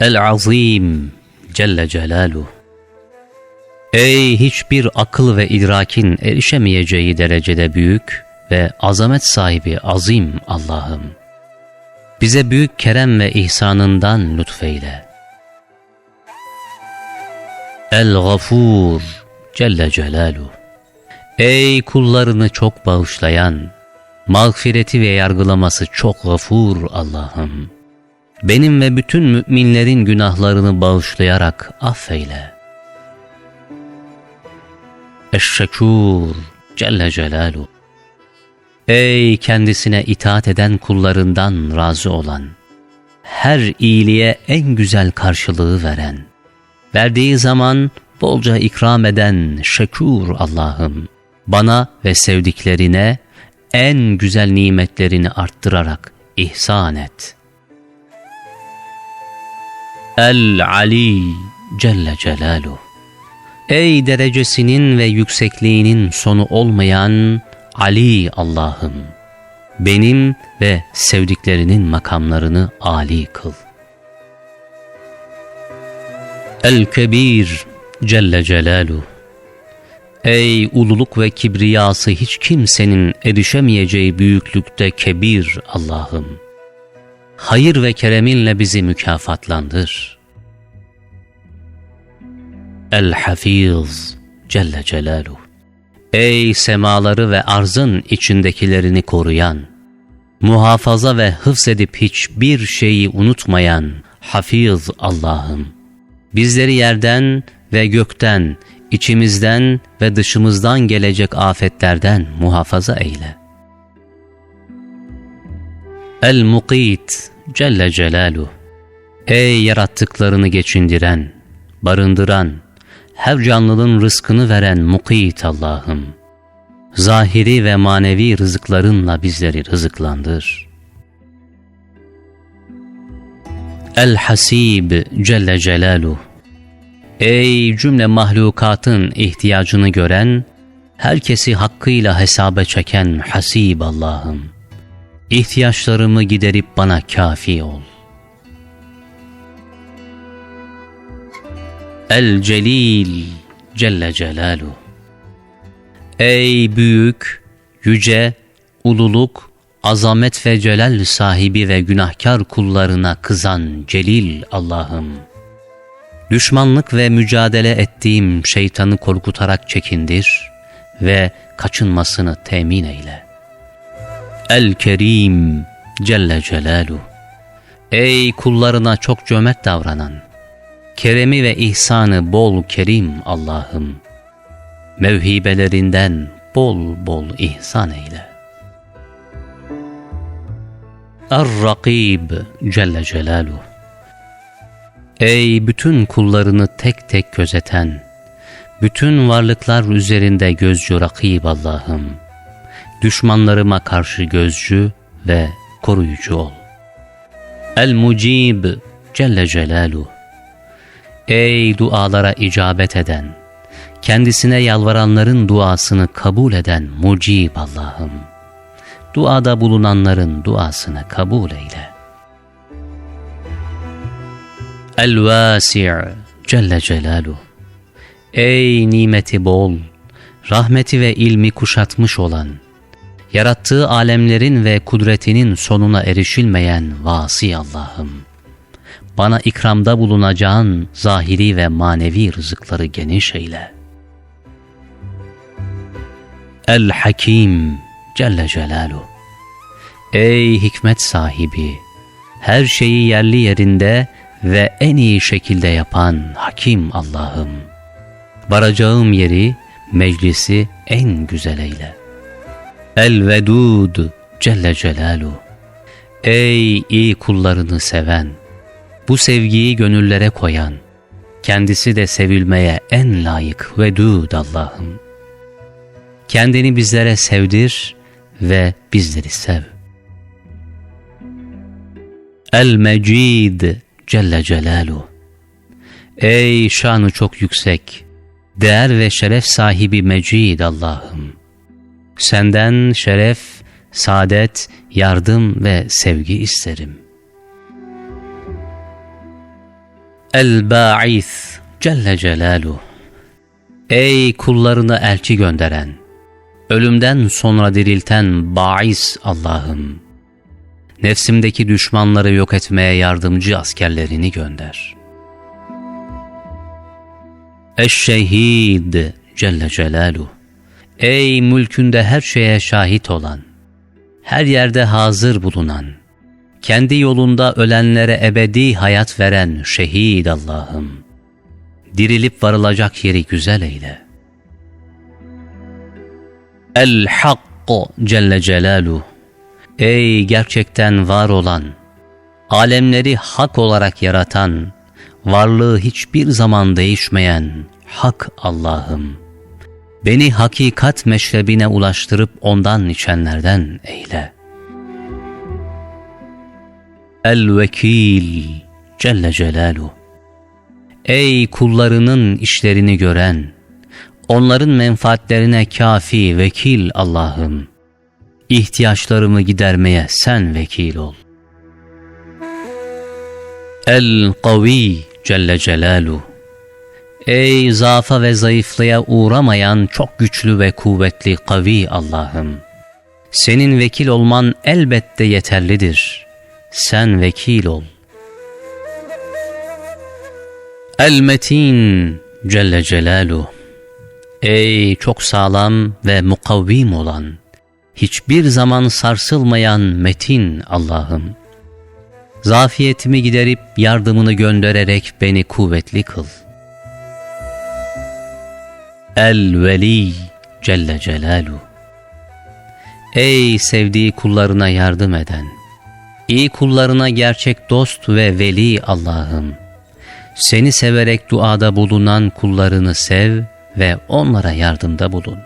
El-Azim Celle Celaluhu Ey hiçbir akıl ve idrakin erişemeyeceği derecede büyük ve azamet sahibi azim Allah'ım. Bize büyük kerem ve ihsanından lütfeyle. El-Gafur Celle Celaluhu Ey kullarını çok bağışlayan, mağfireti ve yargılaması çok gafur Allah'ım. Benim ve bütün müminlerin günahlarını bağışlayarak affeyle. Eşşekur Celle Celaluhu Ey kendisine itaat eden kullarından razı olan, her iyiliğe en güzel karşılığı veren, verdiği zaman bolca ikram eden şekur Allah'ım, bana ve sevdiklerine en güzel nimetlerini arttırarak ihsan et. El-Ali Celle Celaluhu Ey derecesinin ve yüksekliğinin sonu olmayan Ali Allah'ım! Benim ve sevdiklerinin makamlarını âli kıl. El-Kebir Celle Celaluhu Ey ululuk ve kibriyası hiç kimsenin erişemeyeceği büyüklükte kebir Allah'ım! Hayır ve kereminle bizi mükafatlandır. El-Hafiz Celle Celaluhu Ey semaları ve arzın içindekilerini koruyan, muhafaza ve hıfzedip hiçbir şeyi unutmayan Hafiz Allah'ım! Bizleri yerden ve gökten, içimizden ve dışımızdan gelecek afetlerden muhafaza eyle. El-Mukit Celle Celaluhu Ey yarattıklarını geçindiren, barındıran, her canlının rızkını veren Mukit Allah'ım! Zahiri ve manevi rızıklarınla bizleri rızıklandır. El-Hasib Celle Celaluhu Ey cümle mahlukatın ihtiyacını gören, herkesi hakkıyla hesaba çeken Hasib Allah'ım! İhtiyaçlarımı giderip bana kafi ol. El Celil Celle Celaluhu Ey büyük, yüce, ululuk, azamet ve celal sahibi ve günahkar kullarına kızan Celil Allah'ım! Düşmanlık ve mücadele ettiğim şeytanı korkutarak çekindir ve kaçınmasını temin eyle. El-Kerim Celle Celaluhu. Ey kullarına çok cömert davranan, keremi ve ihsanı bol kerim Allah'ım, mevhibelerinden bol bol ihsan eyle. Er-Rakib Celle Celaluhu. Ey bütün kullarını tek tek gözeten, bütün varlıklar üzerinde gözcü rakib Allah'ım, düşmanlarıma karşı gözcü ve koruyucu ol. El-Mucib Celle Celaluhu Ey dualara icabet eden, kendisine yalvaranların duasını kabul eden Mucib Allah'ım, duada bulunanların duasını kabul eyle. El-Vasi' Celle Celaluhu Ey nimeti bol, rahmeti ve ilmi kuşatmış olan, yarattığı alemlerin ve kudretinin sonuna erişilmeyen vasi Allah'ım, bana ikramda bulunacağın zahiri ve manevi rızıkları geniş eyle. El-Hakim Celle Celaluhu Ey hikmet sahibi! Her şeyi yerli yerinde ve en iyi şekilde yapan Hakim Allah'ım! Varacağım yeri, meclisi en güzel eyle. El-Vedud Celle Celaluhu Ey iyi kullarını seven, bu sevgiyi gönüllere koyan, kendisi de sevilmeye en layık Vedud Allah'ım. Kendini bizlere sevdir ve bizleri sev. El-Mecid Celle Celaluhu Ey şanı çok yüksek, değer ve şeref sahibi Mecid Allah'ım! Senden şeref, saadet, yardım ve sevgi isterim. El-Ba'is Celle Celaluhu Ey kullarına elçi gönderen, ölümden sonra dirilten Ba'is Allah'ım, nefsimdeki düşmanları yok etmeye yardımcı askerlerini gönder. Eşşehid Celle Celaluhu Ey mülkünde her şeye şahit olan, her yerde hazır bulunan, kendi yolunda ölenlere ebedi hayat veren şehid Allah'ım, dirilip varılacak yeri güzel eyle. El-Hakku Celle Celaluhu Ey gerçekten var olan, alemleri hak olarak yaratan, varlığı hiçbir zaman değişmeyen Hak Allah'ım, beni hakikat meşrebine ulaştırıp ondan içenlerden eyle. El-Vekil Celle Celaluhu Ey kullarının işlerini gören, onların menfaatlerine kafi vekil Allah'ım, ihtiyaçlarımı gidermeye sen vekil ol. El-Kavi Celle Celaluhu Ey zaafa ve zayıflığa uğramayan çok güçlü ve kuvvetli kavi Allah'ım! Senin vekil olman elbette yeterlidir. Sen vekil ol. El-Metin Celle Celaluhu Ey çok sağlam ve mukavvim olan, hiçbir zaman sarsılmayan metin Allah'ım! Zafiyetimi giderip yardımını göndererek beni kuvvetli kıl. El-Veli Celle Celaluhu Ey sevdiği kullarına yardım eden, iyi kullarına gerçek dost ve veli Allah'ım! Seni severek duada bulunan kullarını sev ve onlara yardımda bulun.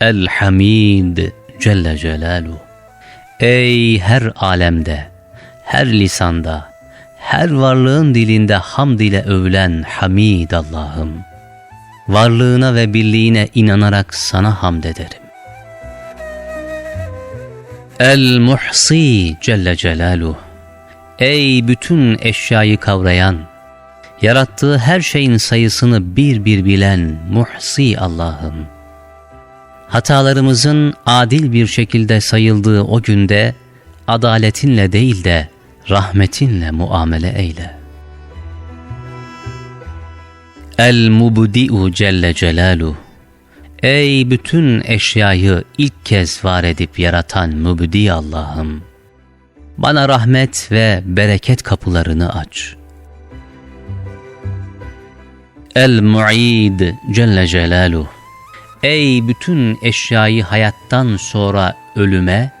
El-Hamid Celle Celaluhu Ey her alemde, her lisanda, her varlığın dilinde hamd ile övülen Hamid Allah'ım. Varlığına ve birliğine inanarak sana hamd ederim. El-Muhsi Celle Celaluhu Ey bütün eşyayı kavrayan, yarattığı her şeyin sayısını bir bir bilen Muhsi Allah'ım. Hatalarımızın adil bir şekilde sayıldığı o günde, adaletinle değil de rahmetinle muamele eyle. El-Mubdi'u Celle Celaluhu Ey bütün eşyayı ilk kez var edip yaratan Mubdi Allah'ım! Bana rahmet ve bereket kapılarını aç. El-Mu'id Celle Celaluhu Ey bütün eşyayı hayattan sonra ölüme,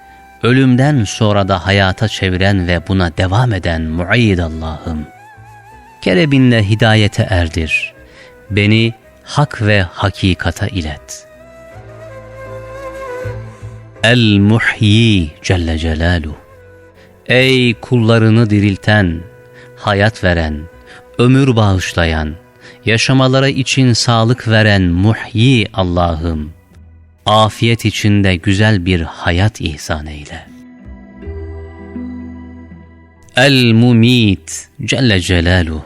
ölümden sonra da hayata çeviren ve buna devam eden Mu'id Allah'ım! Kerebinle hidayete erdir. Beni hak ve hakikata ilet. El-Muhyi Celle Celaluhu Ey kullarını dirilten, hayat veren, ömür bağışlayan, yaşamaları için sağlık veren muhyi Allah'ım, afiyet içinde güzel bir hayat ihsan eyle. El-Mumit Celle Celaluhu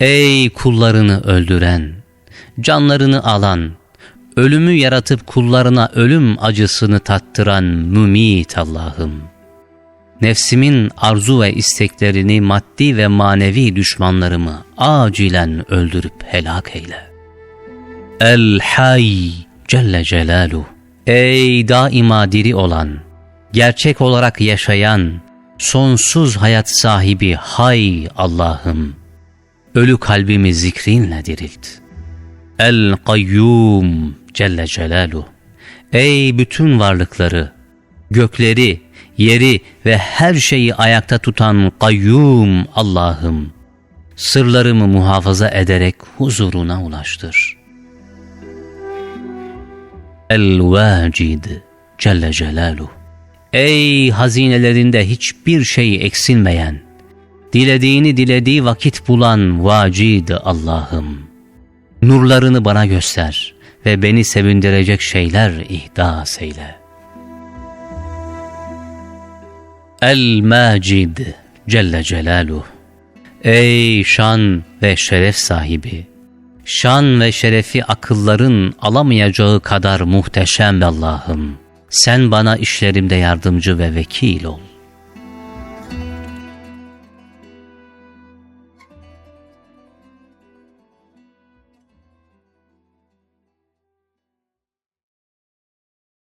Ey kullarını öldüren, canlarını alan, ölümü yaratıp kullarına ölüm acısını tattıran Mumit Allah'ım! nefsimin arzu ve isteklerini maddi ve manevi düşmanlarımı acilen öldürüp helak eyle. El-Hay Celle Celaluhu Ey daima diri olan, gerçek olarak yaşayan, sonsuz hayat sahibi Hay Allah'ım, ölü kalbimi zikrinle dirilt. El-Kayyum Celle Celaluhu Ey bütün varlıkları, gökleri, yeri ve her şeyi ayakta tutan kayyum Allah'ım, sırlarımı muhafaza ederek huzuruna ulaştır. El-Vacid Celle Celaluhu Ey hazinelerinde hiçbir şey eksilmeyen, dilediğini dilediği vakit bulan vacid Allah'ım, nurlarını bana göster ve beni sevindirecek şeyler ihdas eyle.'' El-Macid Celle Celaluhu. Ey şan ve şeref sahibi! Şan ve şerefi akılların alamayacağı kadar muhteşem Allah'ım! Sen bana işlerimde yardımcı ve vekil ol.